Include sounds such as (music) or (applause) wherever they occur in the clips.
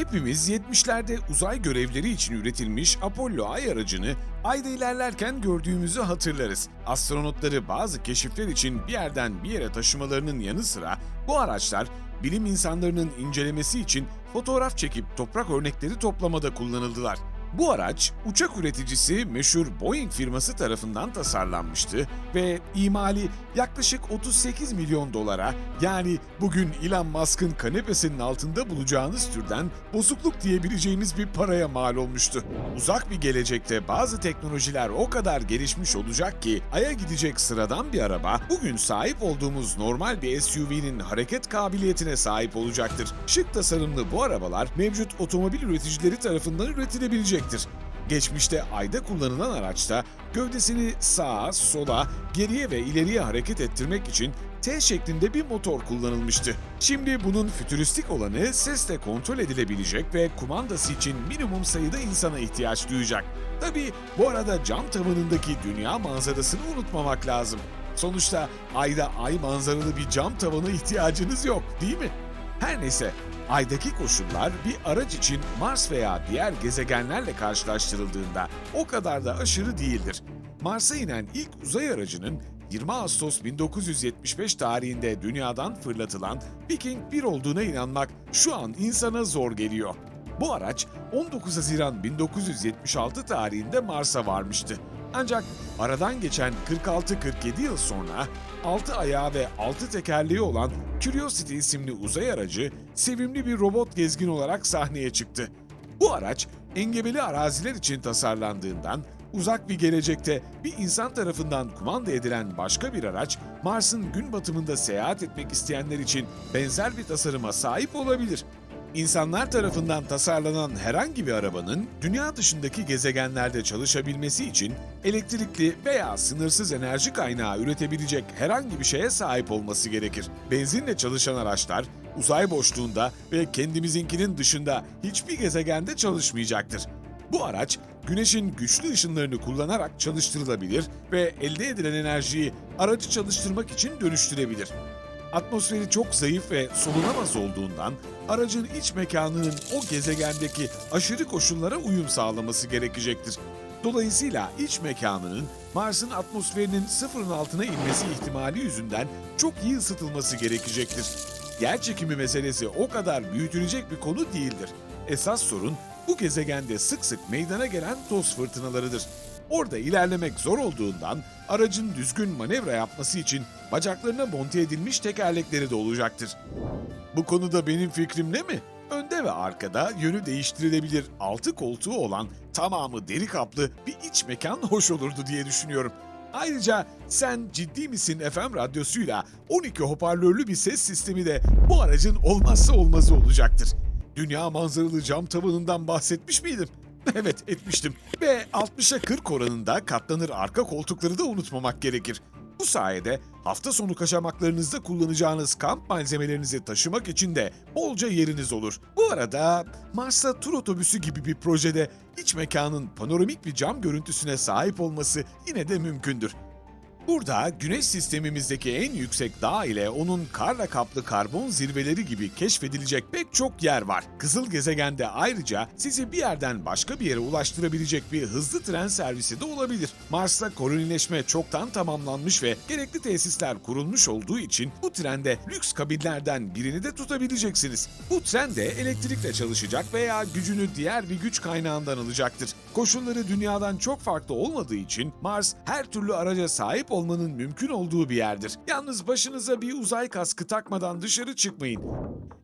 Hepimiz 70'lerde uzay görevleri için üretilmiş Apollo ay aracını ayda ilerlerken gördüğümüzü hatırlarız. Astronotları bazı keşifler için bir yerden bir yere taşımalarının yanı sıra bu araçlar bilim insanlarının incelemesi için fotoğraf çekip toprak örnekleri toplamada kullanıldılar. Bu araç uçak üreticisi meşhur Boeing firması tarafından tasarlanmıştı ve imali yaklaşık 38 milyon dolara yani bugün Elon Musk'ın kanepesinin altında bulacağınız türden bozukluk diyebileceğimiz bir paraya mal olmuştu. Uzak bir gelecekte bazı teknolojiler o kadar gelişmiş olacak ki Ay'a gidecek sıradan bir araba bugün sahip olduğumuz normal bir SUV'nin hareket kabiliyetine sahip olacaktır. Şık tasarımlı bu arabalar mevcut otomobil üreticileri tarafından üretilebilecektir. Geçmişte ayda kullanılan araçta gövdesini sağa, sola, geriye ve ileriye hareket ettirmek için T şeklinde bir motor kullanılmıştı. Şimdi bunun fütüristik olanı sesle kontrol edilebilecek ve kumandası için minimum sayıda insana ihtiyaç duyacak. Tabi bu arada cam tavanındaki dünya manzarasını unutmamak lazım. Sonuçta ayda ay manzaralı bir cam tavana ihtiyacınız yok değil mi? Her neyse, aydaki koşullar bir araç için Mars veya diğer gezegenlerle karşılaştırıldığında o kadar da aşırı değildir. Mars'a inen ilk uzay aracının 20 Ağustos 1975 tarihinde dünyadan fırlatılan Viking 1 olduğuna inanmak şu an insana zor geliyor. Bu araç 19 Haziran 1976 tarihinde Mars'a varmıştı. Ancak aradan geçen 46-47 yıl sonra 6 ayağı ve 6 tekerleği olan Curiosity isimli uzay aracı sevimli bir robot gezgin olarak sahneye çıktı. Bu araç engebeli araziler için tasarlandığından uzak bir gelecekte bir insan tarafından kumanda edilen başka bir araç Mars'ın gün batımında seyahat etmek isteyenler için benzer bir tasarıma sahip olabilir. İnsanlar tarafından tasarlanan herhangi bir arabanın dünya dışındaki gezegenlerde çalışabilmesi için elektrikli veya sınırsız enerji kaynağı üretebilecek herhangi bir şeye sahip olması gerekir. Benzinle çalışan araçlar uzay boşluğunda ve kendimizinkinin dışında hiçbir gezegende çalışmayacaktır. Bu araç güneşin güçlü ışınlarını kullanarak çalıştırılabilir ve elde edilen enerjiyi aracı çalıştırmak için dönüştürebilir. Atmosferi çok zayıf ve solunamaz olduğundan aracın iç mekanının o gezegendeki aşırı koşullara uyum sağlaması gerekecektir. Dolayısıyla iç mekanının Mars'ın atmosferinin sıfırın altına inmesi ihtimali yüzünden çok iyi ısıtılması gerekecektir. Yer çekimi meselesi o kadar büyütülecek bir konu değildir. Esas sorun bu gezegende sık sık meydana gelen toz fırtınalarıdır. Orada ilerlemek zor olduğundan aracın düzgün manevra yapması için bacaklarına monte edilmiş tekerlekleri de olacaktır. Bu konuda benim fikrim ne mi? Önde ve arkada yönü değiştirilebilir altı koltuğu olan tamamı deri kaplı bir iç mekan hoş olurdu diye düşünüyorum. Ayrıca sen ciddi misin FM radyosuyla 12 hoparlörlü bir ses sistemi de bu aracın olmazsa olmazı olacaktır. Dünya manzaralı cam tavanından bahsetmiş miydim? (laughs) Evet etmiştim. Ve 60'a 40 oranında katlanır arka koltukları da unutmamak gerekir. Bu sayede hafta sonu kaçamaklarınızda kullanacağınız kamp malzemelerinizi taşımak için de bolca yeriniz olur. Bu arada Mars'ta tur otobüsü gibi bir projede iç mekanın panoramik bir cam görüntüsüne sahip olması yine de mümkündür. Burada güneş sistemimizdeki en yüksek dağ ile onun karla kaplı karbon zirveleri gibi keşfedilecek pek çok yer var. Kızıl gezegende ayrıca sizi bir yerden başka bir yere ulaştırabilecek bir hızlı tren servisi de olabilir. Mars'ta kolonileşme çoktan tamamlanmış ve gerekli tesisler kurulmuş olduğu için bu trende lüks kabinlerden birini de tutabileceksiniz. Bu tren de elektrikle çalışacak veya gücünü diğer bir güç kaynağından alacaktır. Koşulları dünyadan çok farklı olmadığı için Mars her türlü araca sahip olmanın mümkün olduğu bir yerdir. Yalnız başınıza bir uzay kaskı takmadan dışarı çıkmayın.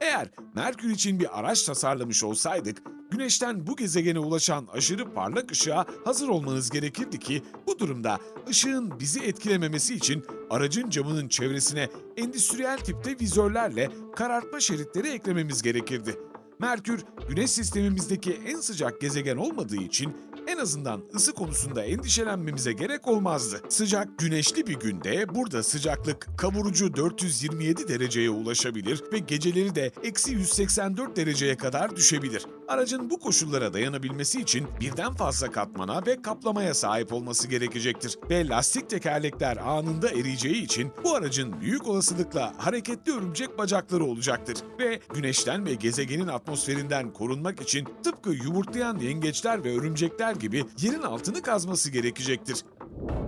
Eğer Merkür için bir araç tasarlamış olsaydık, Güneşten bu gezegene ulaşan aşırı parlak ışığa hazır olmanız gerekirdi ki bu durumda ışığın bizi etkilememesi için aracın camının çevresine endüstriyel tipte vizörlerle karartma şeritleri eklememiz gerekirdi. Merkür, güneş sistemimizdeki en sıcak gezegen olmadığı için en azından ısı konusunda endişelenmemize gerek olmazdı. Sıcak güneşli bir günde burada sıcaklık kavurucu 427 dereceye ulaşabilir ve geceleri de eksi 184 dereceye kadar düşebilir. Aracın bu koşullara dayanabilmesi için birden fazla katmana ve kaplamaya sahip olması gerekecektir. Ve lastik tekerlekler anında eriyeceği için bu aracın büyük olasılıkla hareketli örümcek bacakları olacaktır. Ve güneşten ve gezegenin atmosferinden korunmak için tıpkı yumurtlayan yengeçler ve örümcekler gibi yerin altını kazması gerekecektir.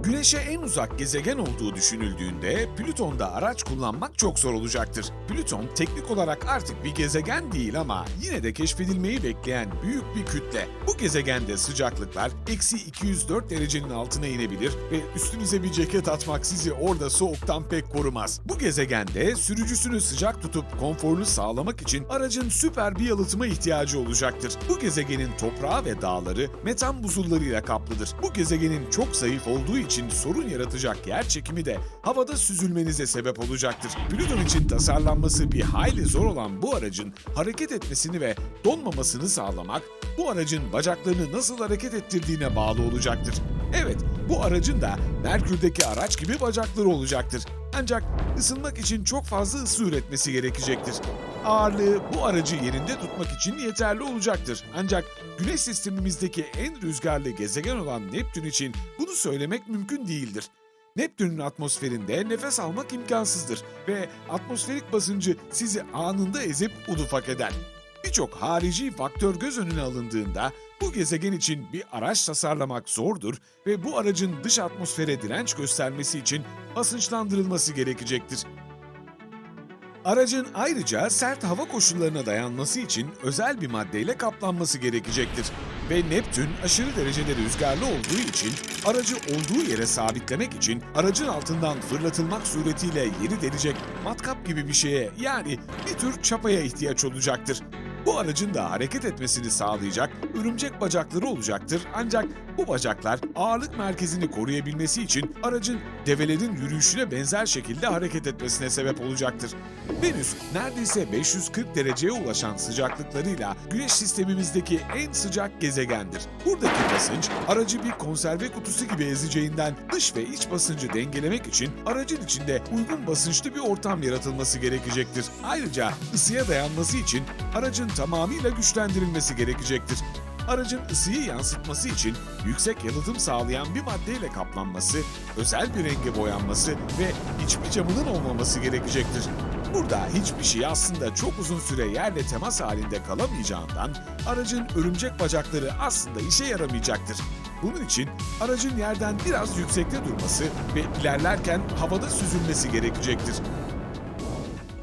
Güneş'e en uzak gezegen olduğu düşünüldüğünde Plüton'da araç kullanmak çok zor olacaktır. Plüton teknik olarak artık bir gezegen değil ama yine de keşfedilmeyi bekleyen büyük bir kütle. Bu gezegende sıcaklıklar eksi 204 derecenin altına inebilir ve üstünüze bir ceket atmak sizi orada soğuktan pek korumaz. Bu gezegende sürücüsünü sıcak tutup konforunu sağlamak için aracın süper bir yalıtıma ihtiyacı olacaktır. Bu gezegenin toprağı ve dağları metan buzullarıyla kaplıdır. Bu gezegenin çok zayıf olduğu için sorun yaratacak yer çekimi de havada süzülmenize sebep olacaktır. Plüton için tasarlanması bir hayli zor olan bu aracın hareket etmesini ve donmamasını sağlamak, bu aracın bacaklarını nasıl hareket ettirdiğine bağlı olacaktır. Evet, bu aracın da Merkür'deki araç gibi bacakları olacaktır. Ancak ısınmak için çok fazla ısı üretmesi gerekecektir. Ağırlığı bu aracı yerinde tutmak için yeterli olacaktır. Ancak Güneş sistemimizdeki en rüzgarlı gezegen olan Neptün için bunu söylemek mümkün değildir. Neptün'ün atmosferinde nefes almak imkansızdır ve atmosferik basıncı sizi anında ezip udufak eder. Birçok harici faktör göz önüne alındığında bu gezegen için bir araç tasarlamak zordur ve bu aracın dış atmosfere direnç göstermesi için basınçlandırılması gerekecektir. Aracın ayrıca sert hava koşullarına dayanması için özel bir maddeyle kaplanması gerekecektir. Ve Neptün aşırı derecede rüzgarlı olduğu için aracı olduğu yere sabitlemek için aracın altından fırlatılmak suretiyle yeri delecek matkap gibi bir şeye yani bir tür çapaya ihtiyaç olacaktır. Bu aracın da hareket etmesini sağlayacak örümcek bacakları olacaktır. Ancak bu bacaklar ağırlık merkezini koruyabilmesi için aracın develerin yürüyüşüne benzer şekilde hareket etmesine sebep olacaktır. Venüs neredeyse 540 dereceye ulaşan sıcaklıklarıyla Güneş sistemimizdeki en sıcak gezegendir. Buradaki basınç aracı bir konserve kutusu gibi ezeceğinden dış ve iç basıncı dengelemek için aracın içinde uygun basınçlı bir ortam yaratılması gerekecektir. Ayrıca ısıya dayanması için aracın tamamıyla güçlendirilmesi gerekecektir. Aracın ısıyı yansıtması için yüksek yalıtım sağlayan bir maddeyle kaplanması, özel bir renge boyanması ve hiçbir camının olmaması gerekecektir. Burada hiçbir şey aslında çok uzun süre yerle temas halinde kalamayacağından aracın örümcek bacakları aslında işe yaramayacaktır. Bunun için aracın yerden biraz yüksekte durması ve ilerlerken havada süzülmesi gerekecektir.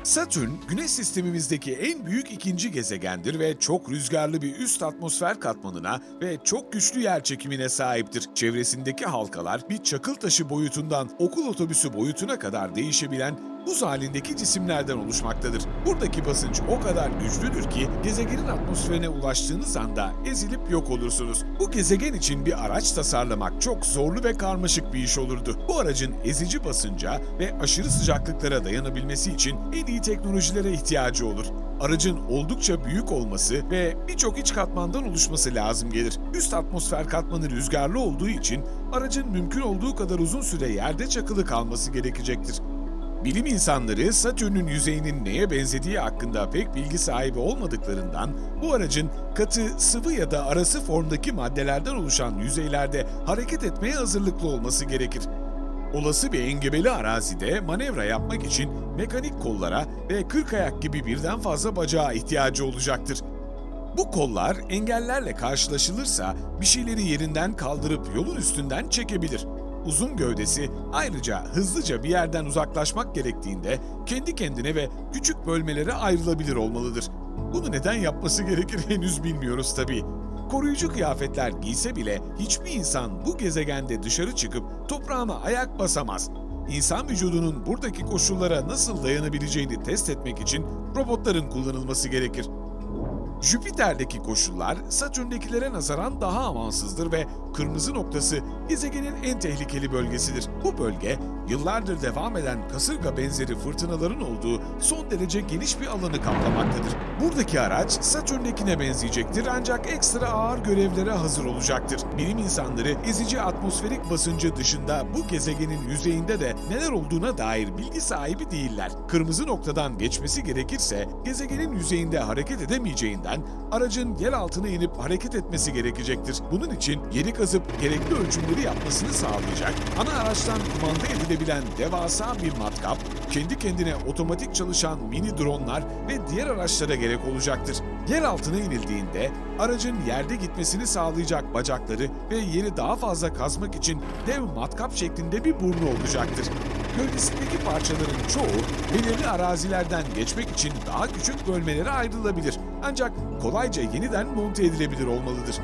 Satürn, Güneş sistemimizdeki en büyük ikinci gezegendir ve çok rüzgarlı bir üst atmosfer katmanına ve çok güçlü yer çekimine sahiptir. Çevresindeki halkalar bir çakıl taşı boyutundan okul otobüsü boyutuna kadar değişebilen buz halindeki cisimlerden oluşmaktadır. Buradaki basınç o kadar güçlüdür ki gezegenin atmosferine ulaştığınız anda ezilip yok olursunuz. Bu gezegen için bir araç tasarlamak çok zorlu ve karmaşık bir iş olurdu. Bu aracın ezici basınca ve aşırı sıcaklıklara dayanabilmesi için en iyi teknolojilere ihtiyacı olur. Aracın oldukça büyük olması ve birçok iç katmandan oluşması lazım gelir. Üst atmosfer katmanı rüzgarlı olduğu için aracın mümkün olduğu kadar uzun süre yerde çakılı kalması gerekecektir. Bilim insanları Satürn'ün yüzeyinin neye benzediği hakkında pek bilgi sahibi olmadıklarından bu aracın katı, sıvı ya da arası formdaki maddelerden oluşan yüzeylerde hareket etmeye hazırlıklı olması gerekir. Olası bir engebeli arazide manevra yapmak için mekanik kollara ve kırk ayak gibi birden fazla bacağa ihtiyacı olacaktır. Bu kollar engellerle karşılaşılırsa bir şeyleri yerinden kaldırıp yolun üstünden çekebilir. Uzun gövdesi ayrıca hızlıca bir yerden uzaklaşmak gerektiğinde kendi kendine ve küçük bölmelere ayrılabilir olmalıdır. Bunu neden yapması (laughs) gerekir henüz bilmiyoruz tabii. Koruyucu kıyafetler giyse bile hiçbir insan bu gezegende dışarı çıkıp toprağına ayak basamaz. İnsan vücudunun buradaki koşullara nasıl dayanabileceğini test etmek için robotların kullanılması gerekir. Jüpiter'deki koşullar Satürn'dekilere nazaran daha amansızdır ve kırmızı noktası gezegenin en tehlikeli bölgesidir. Bu bölge yıllardır devam eden kasırga benzeri fırtınaların olduğu son derece geniş bir alanı kaplamaktadır. Buradaki araç Satürn'dekine benzeyecektir ancak ekstra ağır görevlere hazır olacaktır. Bilim insanları ezici atmosferik basıncı dışında bu gezegenin yüzeyinde de neler olduğuna dair bilgi sahibi değiller. Kırmızı noktadan geçmesi gerekirse gezegenin yüzeyinde hareket edemeyeceğinden aracın yer altına inip hareket etmesi gerekecektir. Bunun için yeri kazıp gerekli ölçümleri yapmasını sağlayacak, ana araçtan kumanda edilebilen devasa bir matkap, kendi kendine otomatik çalışan mini dronlar ve diğer araçlara gerek olacaktır. Yer altına inildiğinde aracın yerde gitmesini sağlayacak bacakları ve yeri daha fazla kazmak için dev matkap şeklinde bir burnu olacaktır. Gövdesindeki parçaların çoğu belirli arazilerden geçmek için daha küçük bölmelere ayrılabilir. Ancak kolayca yeniden monte edilebilir olmalıdır.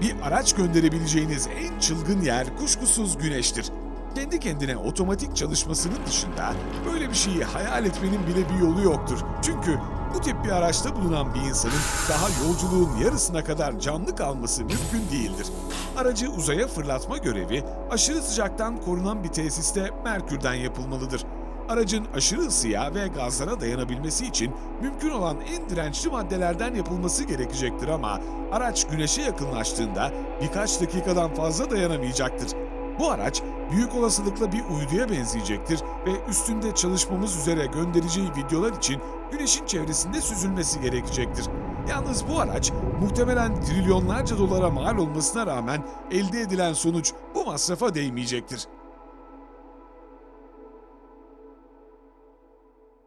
Bir araç gönderebileceğiniz en çılgın yer kuşkusuz güneştir. Kendi kendine otomatik çalışmasının dışında böyle bir şeyi hayal etmenin bile bir yolu yoktur. Çünkü bu tip bir araçta bulunan bir insanın daha yolculuğun yarısına kadar canlı kalması mümkün değildir. Aracı uzaya fırlatma görevi aşırı sıcaktan korunan bir tesiste Merkür'den yapılmalıdır. Aracın aşırı ısıya ve gazlara dayanabilmesi için mümkün olan en dirençli maddelerden yapılması gerekecektir ama araç güneşe yakınlaştığında birkaç dakikadan fazla dayanamayacaktır. Bu araç büyük olasılıkla bir uyduya benzeyecektir ve üstünde çalışmamız üzere göndereceği videolar için güneşin çevresinde süzülmesi gerekecektir. Yalnız bu araç muhtemelen trilyonlarca dolara mal olmasına rağmen elde edilen sonuç bu masrafa değmeyecektir.